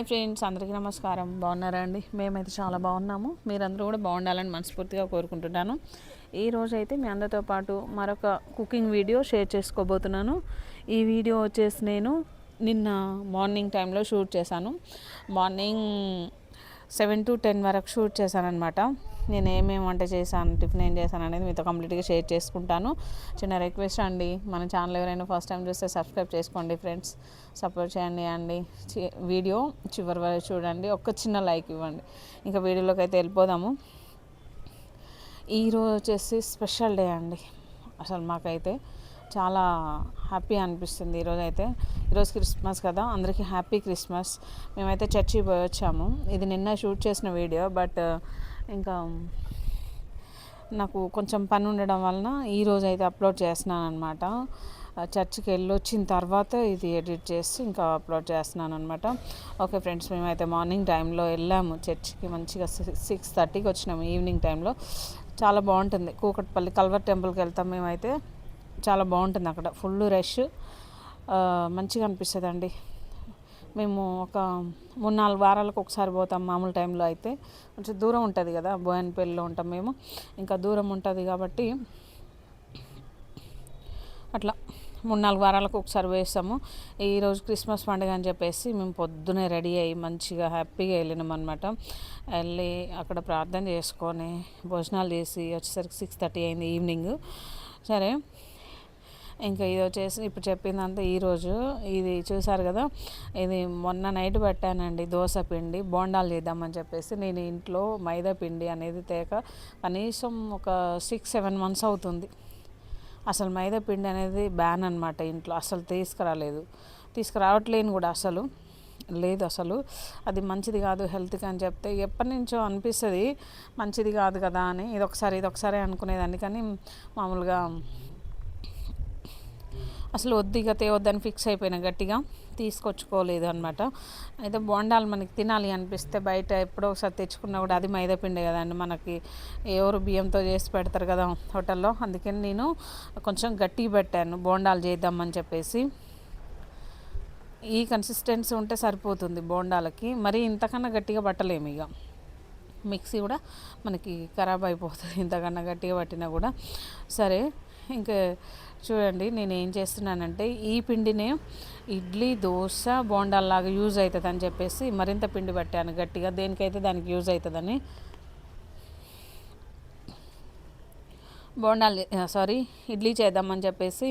Hi friends అందరికీ నమస్కారం. బాగున్నారా అండి? మేమైతే చాలా బాగున్నాము. మీరందరూ కూడా బాగుండాలని మనస్ఫూర్తిగా కోరుకుంటున్నాను. ఈ రోజు అయితే మీ అందరితో పాటు మరొక కుకింగ్ వీడియో షేర్ చేసుకోబోతున్నాను. ఈ వీడియో వచ్చేసి నేను నిన్న మార్నింగ్ టైంలో షూట్ చేశాను. మార్నింగ్ సెవెన్ టు టెన్ వరకు షూట్ చేశాను అనమాట నేను ఏమేమి వంట చేశాను టిఫిన్ ఏం చేశాను అనేది మీతో కంప్లీట్గా షేర్ చేసుకుంటాను. చిన్న రిక్వెస్ట్ అండి మన ఛానల్ ఎవరైనా ఫస్ట్ టైం చూస్తే సబ్స్క్రైబ్ చేసుకోండి ఫ్రెండ్స్. సపోర్ట్ చేయండి అండి. వీడియో చివరి వరకు చూడండి ఒక్క చిన్న లైక్ ఇవ్వండి. ఇంకా వీడియోలోకి అయితే వెళ్ళిపోదాము. ఈరోజు వచ్చేసి స్పెషల్ డే అండి. అసలు మాకైతే చాలా హ్యాపీ అనిపిస్తుంది ఈరోజు అయితే ఈరోజు క్రిస్మస్ కదా అందరికీ హ్యాపీ క్రిస్మస్. మేమైతే చర్చికి పోయి వచ్చాము. ఇది నిన్న షూట్ చేసిన వీడియో బట్ ఇంకా నాకు కొంచెం పని ఉండడం వలన ఈరోజు అయితే అప్లోడ్ చేస్తున్నాను అనమాట చర్చికి వెళ్ళి వచ్చిన తర్వాత ఇది ఎడిట్ చేసి ఇంకా అప్లోడ్ చేస్తున్నాను అనమాట ఓకే ఫ్రెండ్స్ మేమైతే మార్నింగ్ టైంలో వెళ్ళాము. చర్చికి మంచిగా సిక్స్ థర్టీకి వచ్చినాము ఈవినింగ్ టైంలో. చాలా బాగుంటుంది. కూకట్పల్లి కల్వర్ టెంపుల్కి వెళ్తాం మేమైతే. చాలా బాగుంటుంది అక్కడ. ఫుల్ రష్ మంచిగా అనిపిస్తుంది అండి మేము ఒక మూడు నాలుగు వారాలకు ఒకసారి పోతాం మామూలు టైంలో అయితే. కొంచెం దూరం ఉంటుంది కదా బోయన్పల్లిలో ఉంటాం మేము. ఇంకా దూరం ఉంటుంది కాబట్టి అట్లా మూడు నాలుగు వారాలకు ఒకసారి వేస్తాము ఈరోజు క్రిస్మస్ పండుగ అని చెప్పేసి మేము పొద్దునే రెడీ అయ్యి మంచిగా హ్యాపీగా వెళ్ళినాం అనమాట వెళ్ళి అక్కడ ప్రార్థన చేసుకొని భోజనాలు చేసి వచ్చేసరికి సిక్స్ థర్టీ అయింది ఈవినింగ్. సరే. ఇంకా ఇది వచ్చేసి ఇప్పుడు చెప్పిందంతా ఈరోజు ఇది చూసారు కదా ఇది మొన్న నైట్ పెట్టానండి దోశ పిండి బోండాలు చేద్దామని చెప్పేసి నేను ఇంట్లో మైదా పిండి అనేది తేక కనీసం ఒక సిక్స్ సెవెన్ మంత్స్ అవుతుంది. అసలు మైదా పిండి అనేది బ్యాన్ అనమాట ఇంట్లో అసలు తీసుకురాలేదు. తీసుకురావట్లేను కూడా అసలు లేదు అసలు. అది మంచిది కాదు హెల్త్కి అని చెప్తే ఎప్పటి నుంచో అనిపిస్తుంది మంచిది కాదు కదా అని. ఇది ఒకసారి ఇది ఒకసారి అనుకునేదాన్ని కానీ మామూలుగా అసలు వద్దు ఇక తేవద్దని ఫిక్స్ అయిపోయిన గట్టిగా. తీసుకొచ్చుకోలేదు అనమాట అయితే బోండాలు మనకి తినాలి అనిపిస్తే బయట ఎప్పుడో ఒకసారి తెచ్చుకున్నా కూడా అది మైదాపిండే కదండి మనకి. ఎవరు బియ్యంతో చేసి పెడతారు కదా హోటల్లో. అందుకని నేను కొంచెం గట్టిగా పెట్టాను. బోండాలు చేద్దామని చెప్పేసి. ఈ కన్సిస్టెన్సీ ఉంటే సరిపోతుంది బోండాలకి. మరి ఇంతకన్నా గట్టిగా పట్టలేము ఇక. మిక్సీ కూడా మనకి ఖరాబ్ అయిపోతుంది. ఇంతకన్నా గట్టిగా పట్టినా కూడా. సరే. ఇంకా చూడండి నేను ఏం చేస్తున్నానంటే ఈ పిండినే ఇడ్లీ దోశ బోండాల్లాగా యూజ్ అవుతుంది అని చెప్పేసి మరింత పిండి పట్టాను గట్టిగా. దేనికైతే దానికి యూజ్ అవుతుందని బోండాలు సారీ ఇడ్లీ చేద్దామని చెప్పేసి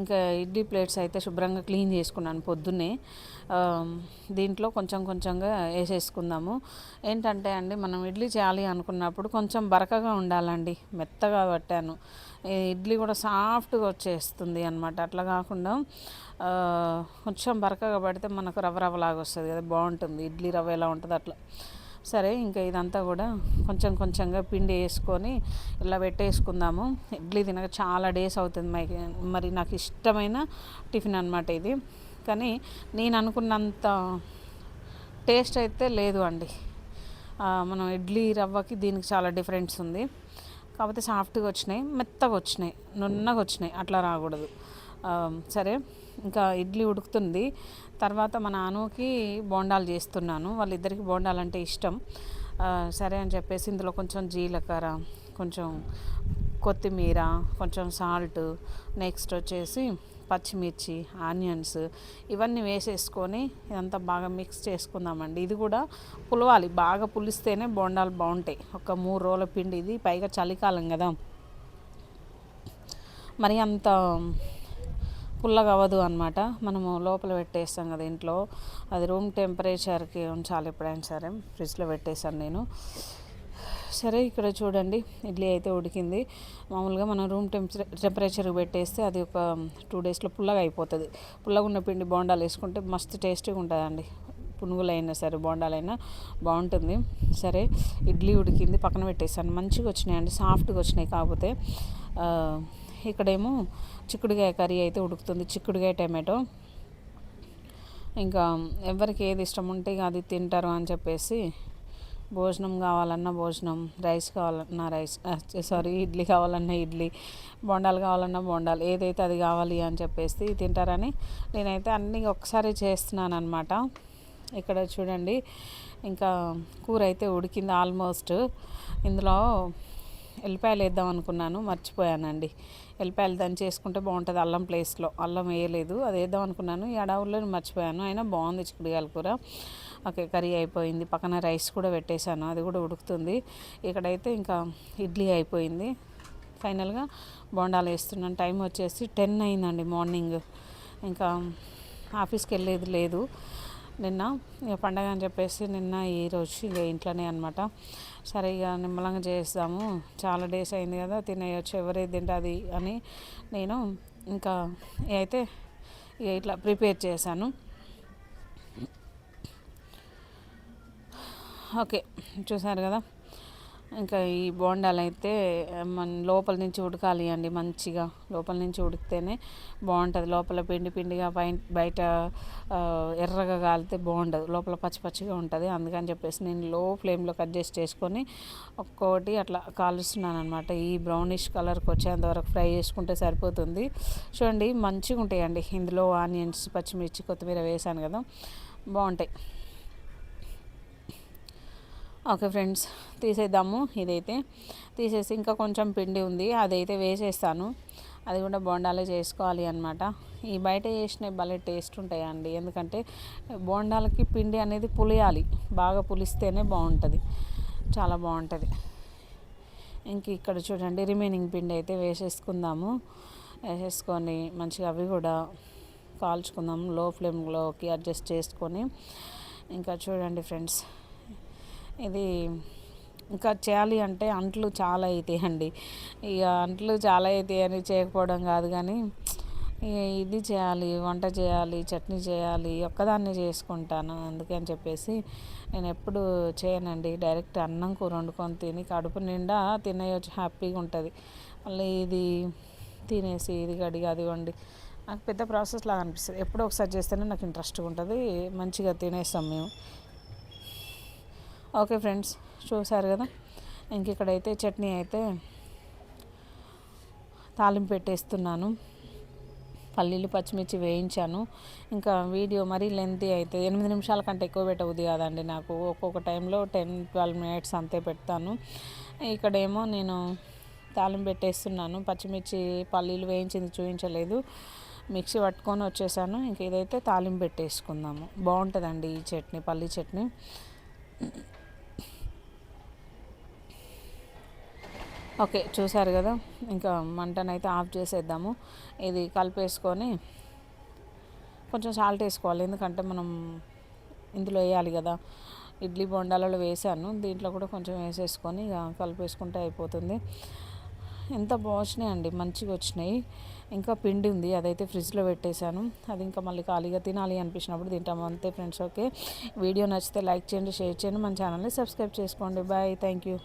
ఇంకా ఇడ్లీ ప్లేట్స్ అయితే శుభ్రంగా క్లీన్ చేసుకున్నాను పొద్దున్నే. దీంట్లో కొంచెం కొంచెంగా వేసేసుకుందాము. ఏంటంటే అండి మనం ఇడ్లీ చేయాలి అనుకున్నప్పుడు కొంచెం బరకగా ఉండాలండి. మెత్తగా పట్టాను. ఇడ్లీ కూడా సాఫ్ట్గా వచ్చేస్తుంది అనమాట అట్లా కాకుండా కొంచెం బరకగా పడితే మనకు రవ్వ రవ్వలాగా వస్తుంది కదా బాగుంటుంది. ఇడ్లీ రవ్వ ఎలా ఉంటుంది అట్లా. సరే ఇంకా ఇదంతా కూడా కొంచెం కొంచెంగా పిండి వేసుకొని ఇలా పెట్టేసుకుందాము. ఇడ్లీ తినక చాలా డేస్ అవుతుంది మై మరి నాకు ఇష్టమైన టిఫిన్ అనమాట ఇది. కానీ నేను అనుకున్నంత టేస్ట్ అయితే లేదు అండి. మనం ఇడ్లీ రవ్వకి దీనికి చాలా డిఫరెన్స్ ఉంది. కాకపోతే సాఫ్ట్గా వచ్చినాయి మెత్తగా వచ్చినాయి నున్నగా వచ్చినాయి. అట్లా రాకూడదు. సరే ఇంకా ఇడ్లీ ఉడుకుతుంది. తర్వాత మా నాన్నకి బోండాలు చేస్తున్నాను. వాళ్ళిద్దరికి బోండాలు అంటే ఇష్టం. సరే అని చెప్పేసి ఇందులో కొంచెం జీలకర్ర కొంచెం కొత్తిమీర కొంచెం సాల్ట్ నెక్స్ట్ వచ్చేసి పచ్చిమిర్చి ఆనియన్స్ ఇవన్నీ వేసేసుకొని ఇదంతా బాగా మిక్స్ చేసుకుందామండి. ఇది కూడా పులవాలి. బాగా పులిస్తేనే బోండాలు బాగుంటాయి. ఒక మూడు రోజుల పిండి ఇది. పైగా చలికాలం కదా. మరి అంత పుల్లగా అవ్వదు అనమాట మనము లోపల పెట్టేస్తాం కదా ఇంట్లో. అది రూమ్ టెంపరేచర్కి ఉంచాలి ఎప్పుడైనా సరే. ఫ్రిడ్జ్లో పెట్టేశాను నేను. సరే ఇక్కడ చూడండి. ఇడ్లీ అయితే ఉడికింది. మామూలుగా మనం రూమ్ టెంపరే టెంపరేచర్కి పెట్టేస్తే అది ఒక టూ డేస్లో పుల్లగా అయిపోతుంది. పుల్లగా ఉన్న పిండి బోండాలు వేసుకుంటే మస్తు టేస్టీగా ఉంటుందండి. పునుగులైనా సరే బోండాలైనా బాగుంటుంది. సరే ఇడ్లీ ఉడికింది. పక్కన పెట్టేసాను మంచిగా వచ్చినాయండి. సాఫ్ట్గా వచ్చినాయి కాకపోతే. ఇక్కడేమో చిక్కుడుగాయ కర్రీ అయితే ఉడుకుతుంది. చిక్కుడుగాయ టమాటో. ఇంకా ఎవరికి ఏది ఇష్టం ఉంటే అది తింటారు అని చెప్పేసి భోజనం కావాలన్నా భోజనం రైస్ కావాలన్నా రైస్ సారీ ఇడ్లీ కావాలన్నా ఇడ్లీ బొండాలు కావాలన్నా బొండాలు ఏదైతే అది కావాలి అని చెప్పేసి తింటారని నేనైతే అన్నీ ఒకసారి చేస్తున్నాను అనమాట ఇక్కడ చూడండి ఇంకా కూర అయితే ఉడికింది ఆల్మోస్ట్. ఇందులో వెల్లిపాయలు వేద్దాం అనుకున్నాను మర్చిపోయానండి. ఎల్లిపాయలు దంచి చేసుకుంటే బాగుంటుంది అల్లం ప్లేస్లో. అల్లం వేయలేదు అది వేద్దాం అనుకున్నాను. ఈ అడవుల్లో మర్చిపోయాను. అయినా బాగుంది చిక్కుడుగాయల కూర. ఓకే కర్రీ అయిపోయింది. పక్కన రైస్ కూడా పెట్టేశాను అది కూడా ఉడుకుతుంది. ఇక్కడైతే ఇంకా ఇడ్లీ అయిపోయింది. ఫైనల్గా బోండాలు వేస్తున్నాను. టైం వచ్చేసి టెన్ అయిందండి మార్నింగ్. ఇంకా ఆఫీస్కి వెళ్ళేది లేదు. నిన్న ఇక పండగ అని చెప్పేసి నిన్న ఈరోజు ఇక ఇంట్లోనే అనమాట సరే ఇక నిమ్మలంగా చేస్తాము చాలా డేస్ అయింది కదా తినేయచ్చు ఎవరైతే తింటుంది అది అని నేను ఇంకా అయితే ఇక ఇట్లా ప్రిపేర్ చేశాను. ఓకే చూసారు కదా. ఇంకా ఈ బోండాలు అయితే మన లోపల నుంచి ఉడకాలి అండి మంచిగా. లోపల నుంచి ఉడికితేనే బాగుంటుంది. లోపల పిండి పిండిగా బయట ఎర్రగా కాలితే బాగుండదు. లోపల పచ్చి పచ్చిగా ఉంటుంది. అందుకని చెప్పేసి నేను లో ఫ్లేమ్లో కట్ చేసి చేసుకొని ఒక్కోటి అట్లా కాలుస్తున్నాను అనమాట ఈ బ్రౌనిష్ కలర్కి వచ్చేంత వరకు ఫ్రై చేసుకుంటే సరిపోతుంది. చూడండి మంచిగా ఉంటాయండి ఇందులో ఆనియన్స్ పచ్చిమిర్చి కొత్తిమీర వేసాను కదా. బాగుంటాయి. ఓకే ఫ్రెండ్స్ తీసేద్దాము ఇదైతే. తీసేసి ఇంకా కొంచెం పిండి ఉంది అదైతే వేసేస్తాను. అది కూడా బోండాలే చేసుకోవాలి అనమాట ఈ బయట చేసిన భలే టేస్ట్ ఉంటాయండి ఎందుకంటే బోండాలకి పిండి అనేది పులియాలి. బాగా పులిస్తేనే బాగుంటుంది. చాలా బాగుంటుంది. ఇంక ఇక్కడ చూడండి రిమైనింగ్ పిండి అయితే వేసేసుకుందాము. వేసేసుకొని మంచిగా అవి కూడా కాల్చుకుందాం లో ఫ్లేమ్లోకి అడ్జస్ట్ చేసుకొని. ఇంకా చూడండి ఫ్రెండ్స్ ఇది ఇంకా చేయాలి అంటే అంట్లు చాలా అవుతాయి అండి. ఇక అంట్లు చాలా అవుతాయి అని చేయకపోవడం కాదు కానీ ఇది చేయాలి వంట చేయాలి చట్నీ చేయాలి ఒక్కదాన్ని చేసుకుంటాను అందుకని చెప్పేసి నేను ఎప్పుడు చేయనండి. డైరెక్ట్ అన్నం కూర వండుకొని తిని కడుపు నిండా తినేయచ్చు హ్యాపీగా ఉంటుంది. మళ్ళీ ఇది తినేసి ఇది కడిగి అది వండి నాకు పెద్ద ప్రాసెస్ లాగా అనిపిస్తుంది. ఎప్పుడో ఒకసారి చేస్తేనే నాకు ఇంట్రెస్ట్గా ఉంటుంది. మంచిగా తినేస్తాం మేము. ఓకే ఫ్రెండ్స్ చూసారు కదా? ఇంక ఇక్కడైతే చట్నీ అయితే తాలింపు పెట్టేస్తున్నాను. పల్లీలు పచ్చిమిర్చి వేయించాను. ఇంకా వీడియో మరీ లెంతీ అయితే ఎనిమిది నిమిషాల కంటే ఎక్కువ పెట్టవద్దు కాదండి నాకు. ఒక్కొక్క టైంలో టెన్ ట్వెల్వ్ మినిట్స్ అంతే పెడతాను. ఇక్కడేమో నేను తాలింపు పెట్టేస్తున్నాను. పచ్చిమిర్చి పల్లీలు వేయించింది చూపించలేదు మిక్సీ పట్టుకొని వచ్చేసాను. ఇంక ఇదైతే తాలింపు పెట్టేసుకుందాము. బాగుంటుందండి ఈ చట్నీ పల్లీ చట్నీ. ఓకే చూసారు కదా. ఇంకా మంటనైతే ఆఫ్ చేసేద్దాము. ఇది కలిపేసుకొని కొంచెం సాల్ట్ వేసుకోవాలి. ఎందుకంటే మనం ఇందులో వేయాలి కదా. ఇడ్లీ బొండాలలో వేసాను. దీంట్లో కూడా కొంచెం వేసేసుకొని ఇక కలిపేసుకుంటే అయిపోతుంది. ఎంత బాగున్నాయి అండి మంచిగా వచ్చినాయి. ఇంకా పిండి ఉంది. అదైతే ఫ్రిడ్జ్లో పెట్టేశాను. అది ఇంకా మళ్ళీ ఖాళీగా తినాలి అనిపించినప్పుడు తింటాము. అంతే ఫ్రెండ్స్ ఓకే. వీడియో నచ్చితే లైక్ చేయండి షేర్ చేయండి. మన ఛానల్ని సబ్స్క్రైబ్ చేసుకోండి. బాయ్. Thank you.